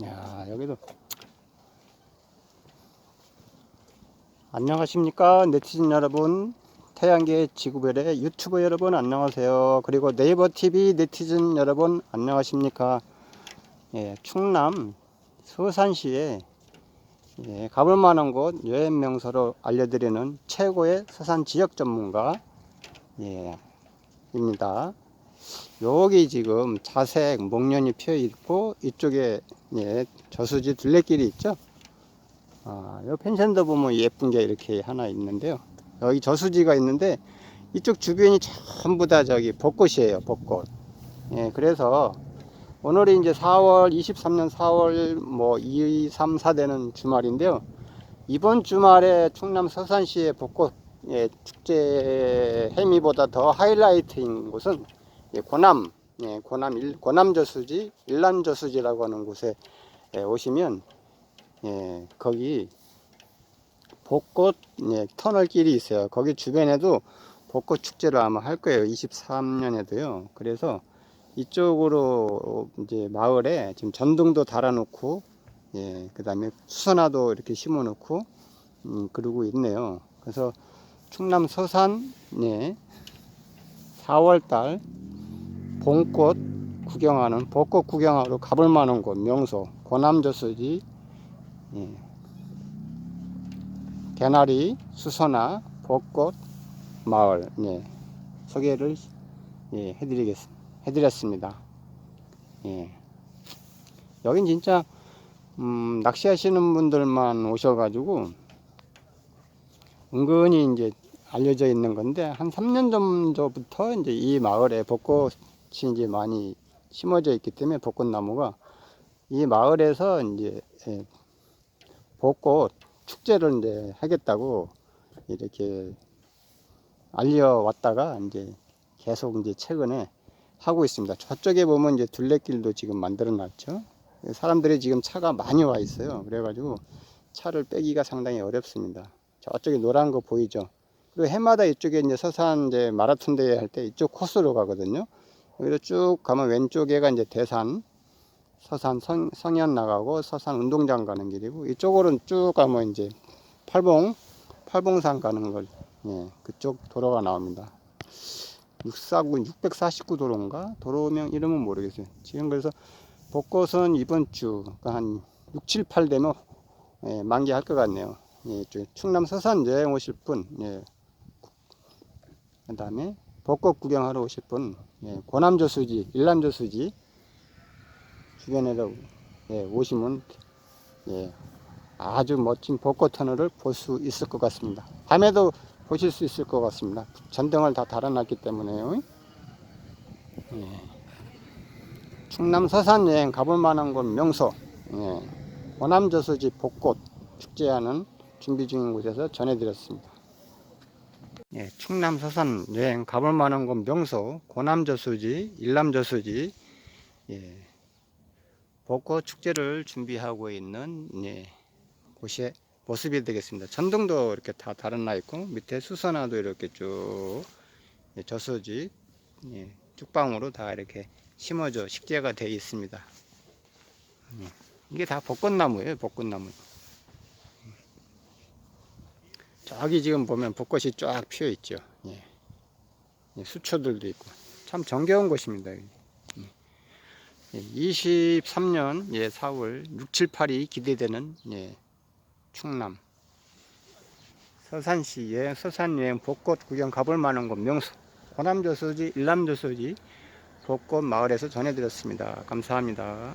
야, 여기도. 안녕하십니까, 네티즌 여러분. 태양계 지구별의 유튜버 여러분 안녕하세요. 그리고 네이버 TV 네티즌 여러분 안녕하십니까. 예, 충남 서산시에 예, 가볼 만한 곳 여행 명소로 알려드리는 최고의 서산 지역 전문가 예, 입니다. 여기 지금 자색 목련이 피어 있고 이쪽에 예, 저수지 둘레길이 있죠. 아, 요 펜션도 보면 예쁜 게 이렇게 하나 있는데요. 여기 저수지가 있는데 이쪽 주변이 전부 다 저기 벚꽃이에요. 벚꽃. 예, 그래서 오늘이 이제 4월 23년 4월 뭐 2, 3, 4 되는 주말인데요. 이번 주말에 충남 서산시의 벚꽃 예, 축제 행위보다 더 하이라이트인 곳은 예, 고남, 예, 고남 일, 고남 저수지, 일란 저수지라고 하는 곳에 예, 오시면 예, 거기 벚꽃 예, 터널길이 있어요. 거기 주변에도 벚꽃 축제를 아마 할 거예요. 23년에도요. 그래서 이쪽으로 이제 마을에 지금 전등도 달아놓고 예, 그다음에 수선화도 이렇게 심어놓고 음, 그러고 있네요. 그래서 충남 서산 예, 4월달 봄꽃 구경하는 벚꽃 구경하러 가볼 만한 곳 명소 고남저수지 예, 개나리 수선화 벚꽃 마을 예, 소개를 예, 해드리겠 해드렸습니다. 예. 여긴 진짜 음, 낚시하시는 분들만 오셔가지고 은근히 이제 알려져 있는 건데 한 3년 전부터 이제 이 마을에 벚꽃 이 이제 많이 심어져 있기 때문에 벚꽃나무가 이 마을에서 이제 예, 벚꽃 축제를 이제 하겠다고 이렇게 알려왔다가 이제 계속 이제 최근에 하고 있습니다. 저쪽에 보면 이제 둘레길도 지금 만들어 놨죠. 사람들이 지금 차가 많이 와 있어요. 그래가지고 차를 빼기가 상당히 어렵습니다. 저쪽에 노란 거 보이죠? 그리고 해마다 이쪽에 이제 서산 이제 마라톤 대회 할 때 이쪽 코스로 가거든요. 여기서 쭉 가면 왼쪽에가 이제 대산, 서산 성, 성현 나가고 서산 운동장 가는 길이고 이쪽으로는 쭉 가면 이제 팔봉, 팔봉산 가는 걸, 예, 그쪽 도로가 나옵니다. 649, 649 도로인가? 도로명 이름은 모르겠어요. 지금 그래서 벚꽃은 이번 주, 그러니까 한 6, 7, 8 되면 예, 만개할 것 같네요. 예, 저 충남 서산 여행 오실 분, 예. 그 다음에 벚꽃 구경하러 오실 분, 예, 고남저수지, 일남저수지 주변에도 예, 오시면 예, 아주 멋진 벚꽃 터널을 볼 수 있을 것 같습니다. 밤에도 보실 수 있을 것 같습니다. 전등을 다 달아놨기 때문에요. 예. 충남 서산 여행 가볼 만한 곳 명소, 예. 호남저수지 벚꽃 축제하는 준비 중인 곳에서 전해드렸습니다. 예, 충남 서산 여행 가볼 만한 곳 명소, 고남저수지, 일남저수지, 예, 벚꽃 축제를 준비하고 있는 예, 곳의 모습이 되겠습니다. 전등도 이렇게 다 달아나 있고 밑에 수선화도 이렇게 쭉 예, 저수지 예, 쭉방으로 다 이렇게 심어져 식재가 되어 있습니다. 예, 이게 다 벚꽃나무예요, 벚꽃나무. 저기 지금 보면 벚꽃이 쫙 피어 있죠. 예. 예, 수초들도 있고 참 정겨운 곳입니다. 예, 23년 예, 4월 6, 7, 8이 기대되는 예, 충남 서산시 여행 서산 여행 벚꽃 구경 가볼 만한 곳 명소 호남저수지 일남저수지 벚꽃 마을에서 전해드렸습니다. 감사합니다.